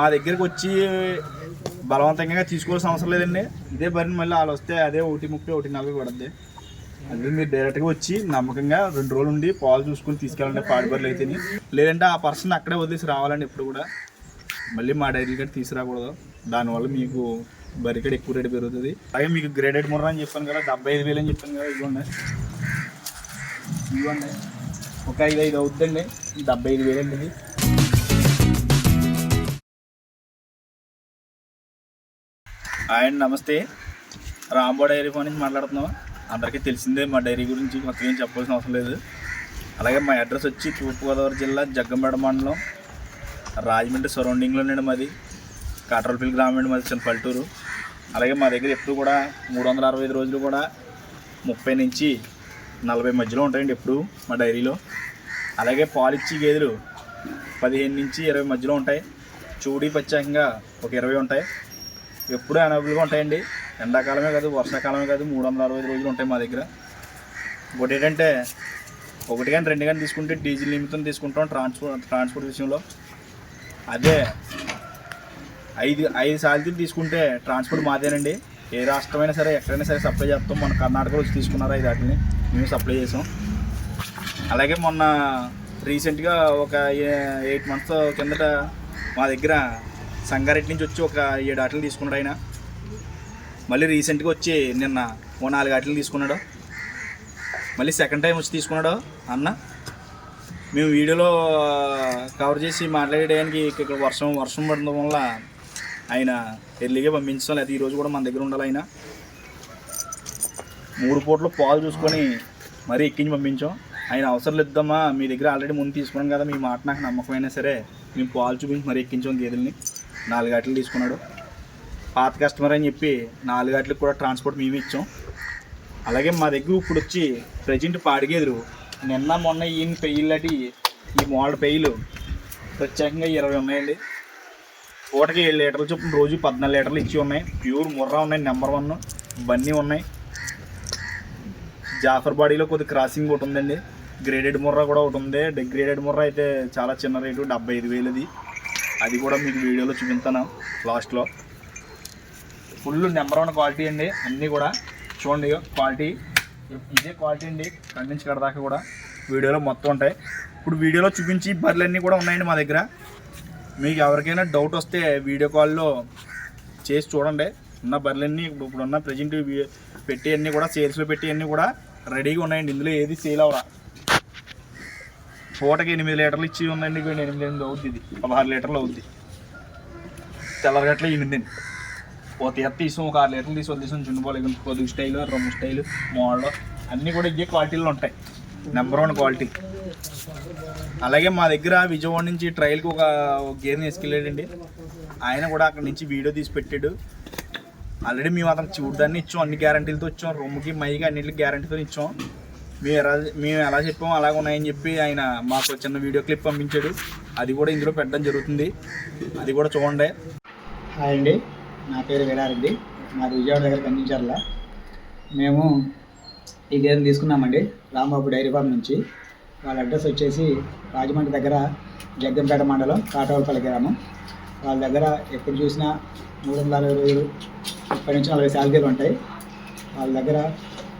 మా దగ్గరికి వచ్చి బలవంతంగా తీసుకోవాల్సిన అవసరం లేదండి. ఇదే బరిని మళ్ళీ వాళ్ళు వస్తే అదే ఒకటి ముప్పై ఒకటి నలభై పడుద్ది. అందుకే మీరు డైరెక్ట్గా వచ్చి నమ్మకంగా రెండు రోజులు ఉండి పాలు చూసుకుని తీసుకెళ్ళండి పాడి బర్రెలు అయితే లేదంటే ఆ పర్సన్ అక్కడే వదిలేసి రావాలండి ఎప్పుడు కూడా. మళ్ళీ మా డైరీ కార్డ్ తీసుకురాకూడదు. దానివల్ల మీకు బరికడ ఎక్కువ రేటు పెరుగుతుంది. అలాగే మీకు గ్రేడెడ్ ముర్రా అని చెప్పాను కదా డెబ్బై ఐదు వేలు అని చెప్పాను కదా ఇవ్వండి ఇవ్వండి ఒక ఐదు ఐదు అవుతుందండి డెబ్బై ఐదు వేలు అండి ఇది. అండ్ నమస్తే. రాంబో డైరీ ఫోన్ నుంచి మాట్లాడుతున్నాం. అందరికీ తెలిసిందే మా డైరీ గురించి కొత్తగా ఏం చెప్పాల్సిన అవసరం లేదు. అలాగే మా అడ్రస్ వచ్చి తూర్పుగోదావరి జిల్లా జగ్గంపేట మండలం రాజమండ్రి సరౌండింగ్లోనే మాది కాట్రల్పల్లి గ్రామం అండి మాది చిన్న పల్లెటూరు. అలాగే మా దగ్గర ఎప్పుడు కూడా మూడు వందల అరవై ఐదు రోజులు కూడా ముప్పై నుంచి నలభై మధ్యలో ఉంటాయండి ఎప్పుడు మా డైరీలో. అలాగే పాలిచ్చి గేదెలు పదిహేను నుంచి ఇరవై మధ్యలో ఉంటాయి. చూడి ప్రత్యేకంగా ఒక ఇరవై ఉంటాయి. ఎప్పుడూ అవైలబుల్గా ఉంటాయండి. ఎండాకాలమే కాదు వర్షాకాలమే కాదు మూడు వందల అరవై రోజులు ఉంటాయి మా దగ్గర. ఇంకోటి ఏంటంటే ఒకటి కానీ రెండు కానీ తీసుకుంటే డీజిల్ నిమిత్తం తీసుకుంటాం ట్రాన్స్పోర్ట్ ట్రాన్స్పోర్ట్ విషయంలో. అదే ఐదు ఐదు సార్లు తీసుకుంటే ట్రాన్స్పోర్ట్ మాదేనండి. ఏ రాష్ట్రమైనా సరే ఎక్కడైనా సరే సప్లై చేస్తాం. మన కర్ణాటకలో వచ్చి తీసుకున్నారు ఐదు వాటిని? మేము సప్లై చేసాం. అలాగే మొన్న రీసెంట్గా ఒక ఎయిట్ మంత్స్ కిందట మా దగ్గర సంగారెడ్డి నుంచి వచ్చి ఒక ఏడు ఆటలు తీసుకున్నాడు ఆయన. మళ్ళీ రీసెంట్గా వచ్చి నిన్న ఓ నాలుగు ఆటలు తీసుకున్నాడు. మళ్ళీ సెకండ్ టైం వచ్చి తీసుకున్నాడు అన్న. మేము వీడియోలో కవర్ చేసి మాట్లాడేయడానికి ఇక్కడ వర్షం వర్షం పడడం వల్ల ఆయన ఎర్లీగా పంపించాం లేదా. ఈరోజు కూడా మన దగ్గర ఉండాలి ఆయన. మూడు పూటలు పాలు చూసుకొని మరీ ఎక్కించి పంపించాం. ఆయన అవసరం లేద్దమ్మా మీ దగ్గర ఆల్రెడీ ముందు తీసుకున్నాం కదా మీ మాట నాకు నమ్మకమైనా సరే మేము పాలు చూపించి మరీ ఎక్కించాం గేదెల్ని. నాలుగు గంటలు తీసుకున్నాడు. పాత కస్టమర్ అని చెప్పి నాలుగు గంటలకు కూడా ట్రాన్స్పోర్ట్ మేము ఇచ్చాం. అలాగే మా దగ్గర ఇప్పుడు వచ్చి ప్రజెంట్ పాడిగేదురు. నిన్న మొన్న ఈయన పెయ్యిలాంటి ఈ మోడల్ పెయిలు ప్రత్యేకంగా ఇరవై ఉన్నాయండి. పూటకి ఏడు లీటర్లు చొప్పున రోజు పద్నాలుగు లీటర్లు ఇచ్చి ఉన్నాయి. ప్యూర్ ముర్రా ఉన్నాయి నెంబర్ వన్ బన్నీ ఉన్నాయి. జాఫర్ బాడీలో కొద్ది క్రాసింగ్ ఒకటి ఉందండి. గ్రేడెడ్ ముర్రా కూడా ఒకటి ఉంది. గ్రేడెడ్ ముర్రా అయితే చాలా చిన్న రేటు డెబ్బై ఐదు వేలది. అది కూడా మీకు వీడియోలో చూపిస్తాను లాస్ట్లో. ఫుల్ నెంబర్ వన్ క్వాలిటీ అండి అన్నీ కూడా. చూడండి క్వాలిటీ. ఇదే క్వాలిటీ అండి కళ్ళ కూడా వీడియోలో మొత్తం ఉంటాయి. ఇప్పుడు వీడియోలో చూపించి బర్రెలన్నీ కూడా ఉన్నాయండి మా దగ్గర. మీకు ఎవరికైనా డౌట్ వస్తే వీడియో కాల్లో చేసి చూడండి. ఉన్న బర్రెలన్నీ ఇప్పుడు ఉన్న ప్రజెంట్ పెట్టి అన్నీ కూడా సేల్స్లో పెట్టి అన్నీ కూడా రెడీగా ఉన్నాయండి. ఇందులో ఏది సేల్ అవరా. పూటకి ఎనిమిది లీటర్లు ఇచ్చి ఉందండి ఇవి ఎనిమిది ఎనిమిది అవుద్ది ఇది. పదహారు లీటర్లు అవుద్ది. తెల్లరగట్ల ఎనిమిది ఓ తీర తీసాం ఒక ఆరు లీటర్లు తీసి వదిలేసాం చుండిపోలేదు పొదుగు స్టైల్ రొమ్ము స్టైల్ మోడల్ అన్నీ కూడా ఇవే క్వాలిటీలో ఉంటాయి. నెంబర్ వన్ క్వాలిటీ అలాగే మా దగ్గర విజయవాడ నుంచి ట్రయల్కి ఒక ఒక గేర్ని వేసుకెళ్ళాడండి ఆయన కూడా అక్కడ నుంచి వీడియో తీసి పెట్టాడు. ఆల్రెడీ మేము అతను చూడదాన్ని ఇచ్చాం అన్ని గ్యారంటీలతో ఇచ్చాం. రూమ్కి మైకి అన్నింటికి గ్యారంటీతో ఇచ్చాం. మేము ఎలా మేము ఎలా చెప్పాము అలాగ ఉన్నాయని చెప్పి ఆయన మాకు చిన్న వీడియో క్లిప్ పంపించాడు. అది కూడా ఇందులో పెట్టడం జరుగుతుంది. అది కూడా చూడండి. హాయ్ అండి. నా పేరు వీరారెడ్డి. మాది విజయవాడ దగ్గర కన్నించర్ల మేము ఈ గేదెను తీసుకున్నామండి రాంబాబు డైరీ ఫార్మ్ నుంచి. వాళ్ళ అడ్రస్ వచ్చేసి రాజమండ్రి దగ్గర జగ్గంపేట మండలం కాటవలపల్లి గ్రామం. వాళ్ళ దగ్గర ఎప్పుడు చూసినా మూడు వందల అరవై ముప్పై నుంచి నలభై శాలరీలు ఉంటాయి. వాళ్ళ దగ్గర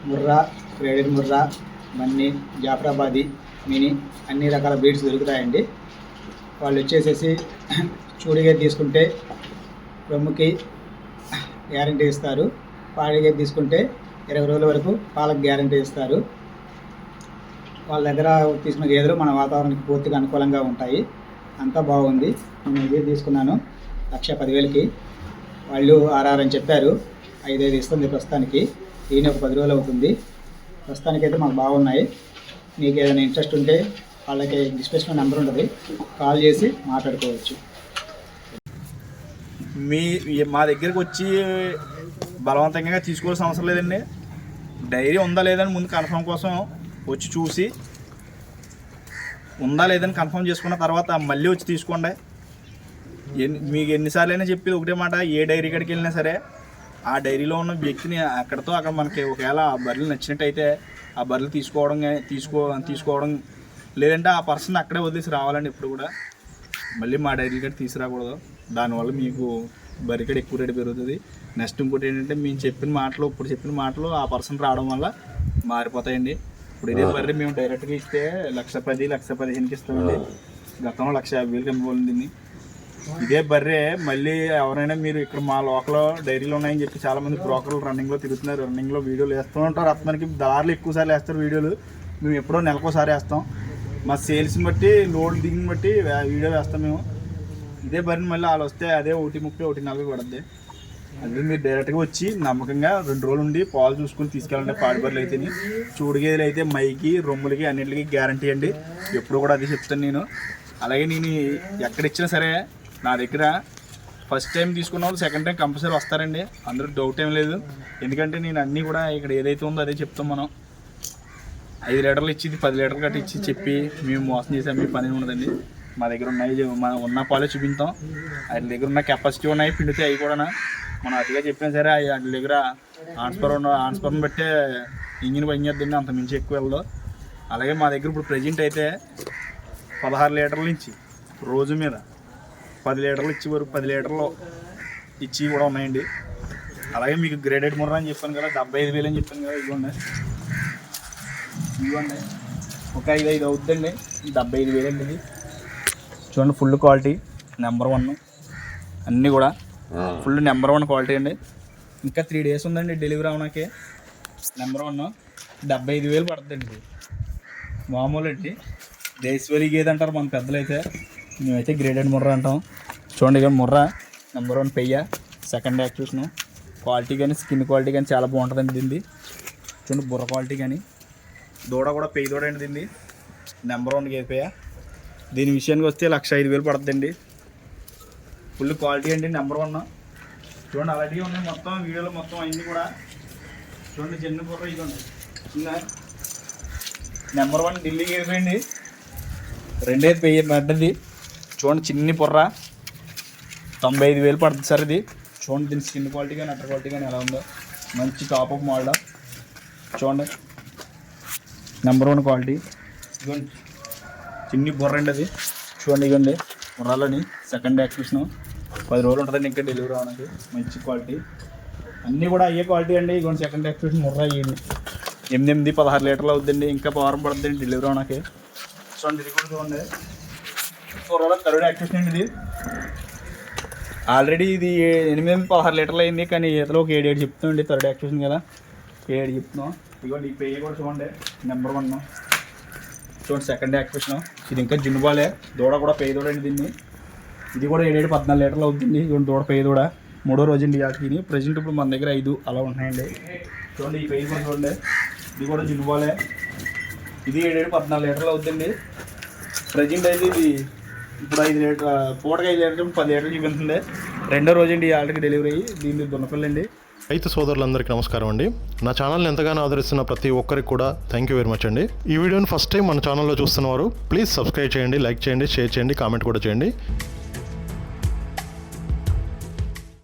ముర్రా గ్రేడెడ్ ముర్రా మన్ని జాఫరాబాది మినీ అన్ని రకాల బీడ్స్ దొరుకుతాయండి. వాళ్ళు వచ్చేసేసి చూడిగా తీసుకుంటే రొమ్ముకి గ్యారంటీ ఇస్తారు. పాడిగా తీసుకుంటే ఇరవై రోజుల వరకు పాలకు గ్యారంటీ ఇస్తారు. వాళ్ళ దగ్గర తీసుకున్న గేదెలు మన వాతావరణానికి పూర్తిగా అనుకూలంగా ఉంటాయి. అంతా బాగుంది. నేను ఇదే తీసుకున్నాను. లక్ష పదివేలకి. వాళ్ళు ఆర్ఆర్ అని చెప్పారు. ఐదైదు ఇస్తుంది ప్రస్తుతానికి. ఈయన ఒక పది రోజులు అవుతుంది. ప్రస్తుతానికైతే మాకు బాగున్నాయి. మీకు ఏదైనా ఇంట్రెస్ట్ ఉంటే వాళ్ళకి డిస్ప్లేస్లో నెంబర్ ఉంటుంది. కాల్ చేసి మాట్లాడుకోవచ్చు. మీ మా దగ్గరికి వచ్చి బలవంతంగా తీసుకోవాల్సిన అవసరం లేదండి. డైరీ ఉందా లేదని ముందు కన్ఫర్మ్ కోసం వచ్చి చూసి ఉందా లేదని కన్ఫర్మ్ చేసుకున్న తర్వాత మళ్ళీ వచ్చి తీసుకోండి. ఎన్ని మీకు ఎన్నిసార్లు అయినా చెప్పేది ఒకటే మాట ఏ డైరీ కాడికి వెళ్ళినా సరే ఆ డైరీలో ఉన్న వ్యక్తిని అక్కడతో అక్కడ మనకి ఒకవేళ ఆ బర్రెలు నచ్చినట్టయితే ఆ బర్రెలు తీసుకోవడం తీసుకో తీసుకోవడం లేదంటే ఆ పర్సన్ అక్కడే వదిలేసి రావాలండి ఎప్పుడు కూడా. మళ్ళీ మా డైరీ కాడ తీసుకురాకూడదు. దానివల్ల మీకు బరికడ ఎక్కువ రేటు పెరుగుతుంది. నెక్స్ట్ ఇంకోటి ఏంటంటే మేము చెప్పిన మాటలు ఇప్పుడు చెప్పిన మాటలు ఆ పర్సన్ రావడం వల్ల మారిపోతాయండి. ఇప్పుడు ఇదే బర్రె మేము డైరెక్ట్గా ఇస్తే లక్ష పది లక్ష పదిహేనుకి ఇస్తామండి. గతంలో లక్ష యాభై వేలు కమ్మిపోయింది ఇదే బర్రె. మళ్ళీ ఎవరైనా మీరు ఇక్కడ మా లోకల్ డైరీలో ఉన్నాయని చెప్పి చాలా మంది బ్రోకర్లు రన్నింగ్లో తిరుగుతున్నారు. రన్నింగ్లో వీడియోలు వేస్తూ ఉంటారు. అతనికి దారులు ఎక్కువసార్లు వేస్తారు వీడియోలు. మేము ఎప్పుడో నెలకోసారి వేస్తాం. మా సేల్స్ని బట్టి లోడ్ దిగిని బట్టి వీడియో వేస్తాం మేము. ఇదే బర్రెని మళ్ళీ వాళ్ళు వస్తే అదే ఒకటి ముప్పై ఒకటి నలభై పడుద్ది. అదే మీరు డైరెక్ట్గా వచ్చి నమ్మకంగా రెండు రోజులు ఉండి పాలు చూసుకుని తీసుకెళ్ళండి పాడి బర్రెలు అయితే చూడుగేదలు అయితే మైకి రొమ్ములకి అన్నింటికి గ్యారంటీ అండి. ఎప్పుడు కూడా అది చెప్తాను నేను. అలాగే నేను ఎక్కడ ఇచ్చినా సరే నా దగ్గర ఫస్ట్ టైం తీసుకున్న వాళ్ళు సెకండ్ టైం కంపల్సరీ వస్తారండి. అందరూ డౌట్ ఏం లేదు. ఎందుకంటే నేను అన్నీ కూడా ఇక్కడ ఏదైతే ఉందో అదే చెప్తాం మనం. ఐదు లీటర్లు ఇచ్చి పది లీటర్లు గట్టి ఇచ్చి చెప్పి మేము మోసం చేసాం మీ పని ఉండదండి. మా దగ్గర ఉన్నాయి మన ఉన్న పాలే చూపించాం. వాటి దగ్గర ఉన్న కెపాసిటీ ఉన్నాయి పిండితే అవి కూడా మనం అతిగా చెప్పినా సరే వాటి దగ్గర ఆన్స్పర్ ఉన్న ఆన్స్పర్ని బట్టే ఇంజిన్ పనిచేద్దండి అంత మించి ఎక్కువ వెళ్ళదు. అలాగే మా దగ్గర ఇప్పుడు ప్రజెంట్ అయితే పదహారు లీటర్ల నుంచి రోజు మీద పది లీటర్లు ఇచ్చి వరకు పది లీటర్లు ఇచ్చి కూడా ఉన్నాయండి. అలాగే మీకు గ్రేడెడ్ ముర్రా అని చెప్పాను కదా డెబ్బై ఐదు వేలు అని చెప్పాను కదా ఇదిగోండి. ఇదిగోండి. ఒక ఐదు ఐదు అవుతుందండి డెబ్బై ఐదు వేలు అండి ఇది. చూడండి ఫుల్ క్వాలిటీ నెంబర్ వన్ అన్నీ కూడా ఫుల్ నెంబర్ వన్ క్వాలిటీ అండి. ఇంకా త్రీ డేస్ ఉందండి డెలివరీ అవడానికి నెంబర్ వన్ డెబ్బై ఐదు వేలు పడుతుందండి. మామూలు అండి. దేశవరి గేదె అంటారు మన పెద్దలు అయితే మేమైతే గ్రేడెడ్ ముర్రా అంటాం. చూడండి కానీ ముర్రా నెంబర్ వన్ పెయ్య సెకండ్ యాక్టివేషను క్వాలిటీ కానీ స్కిన్ క్వాలిటీ కానీ చాలా బాగుంటుందండి దీన్ని చూడండి బుర్ర క్వాలిటీ కానీ. దూడ కూడా పెయ్యి దూడ అండి దీన్ని నెంబర్ వన్ గేదె పెయ్య. దీని విషయానికి వస్తే లక్ష ఐదు వేలు పడుతుందండి. ఫుల్ క్వాలిటీ అండి నెంబర్ వన్ చూడండి అలాంటివి ఉన్నాయి మొత్తం వీడియోలో మొత్తం అయింది కూడా. చూడండి చిన్న బుర్ర ఇదిగోండి. చిన్న నెంబర్ వన్ ఢిల్లీకి వెళ్ళిపోయింది రెండేది పెయ్యి పడ్డది. చూడండి చిన్ని బుర్ర తొంభై ఐదు వేలు పడుతుంది సార్ ఇది. చూడండి దీని స్కిన్ క్వాలిటీ కానీ అటర్ క్వాలిటీ కానీ ఎలా ఉందో. మంచి టాప్ ఆఫ్ మోడల్. చూడండి నెంబర్ వన్ క్వాలిటీ. ఇదిగోండి చిన్ని బుర్ర అండి అది. చూడండి ఇవ్వండి బుర్రాలని సెకండ్ యాక్టివేషన్ పది రోజులు ఉంటుందండి ఇంకా డెలివరీ అవడానికి మంచి క్వాలిటీ. అన్నీ కూడా అయ్యే క్వాలిటీ అండి. ఇదిగోండి సెకండ్ యాక్టివేషన్ బుర్ర అయ్యింది ఎనిమిది ఎనిమిది పదహారు లీటర్లు అవుతుందండి ఇంకా పవరం పడుతుందండి డెలివరీ అవడానికి చూడండి ఇది కూడా చూడండి. బుర్రాలో థర్డ్ యాక్టివేషన్ అండి ఇది ఆల్రెడీ ఇది ఎనిమిది పదహారు లీటర్లు అయింది కానీ ఈతలో ఒక ఏడు ఏడు చెప్తుందండి థర్డ్ యాక్టివేషన్ కదా. ఏడు చెప్తున్నాం. ఇదిగోండి ఈ పెయ్యి కూడా చూడండి నెంబర్ వన్ చూడండి సెకండ్ యాక్టివేషన్ ఇది ఇంకా జున్నుబాలే దూడ కూడా పేయ దూడ అండి దీన్ని. ఇది కూడా ఏడేడు పద్నాలుగు లీటర్లు అవుతుంది. ఇదిగోండి దూడ పేయ దూడ. మూడో రోజు అండి వాటికి ప్రజెంట్ ఇప్పుడు మన దగ్గర ఐదు అలా ఉన్నాయండి చూడండి ఈ పేయ కూడా చూడండి. ఇది కూడా జున్నుబాలే ఇది ఏడేడు పద్నాలుగు లీటర్లు అవుతుంది. ప్రజెంట్ అయితే ఇది ఇప్పుడు ఐదు లీటర్ పూటకి ఐదు లీటర్ పది లీటర్లు చూపిస్తుంది రెండో రోజు అండి ఆల్రెడీ డెలివరీ అయ్యి దీన్ని దున్నపల్లండి. రైతు సోదరులందరికీ నమస్కారం అండి. నా ఛానల్ని ఎంతగానో ఆదరిస్తున్న ప్రతి ఒక్కరికి కూడా థ్యాంక్ యూ వెరీ మచ్ అండి. ఈ వీడియోని ఫస్ట్ టైం మన ఛానల్లో చూస్తున్నవారు ప్లీజ్ సబ్స్క్రైబ్ చేయండి లైక్ చేయండి షేర్ చేయండి కామెంట్ కూడా చేయండి.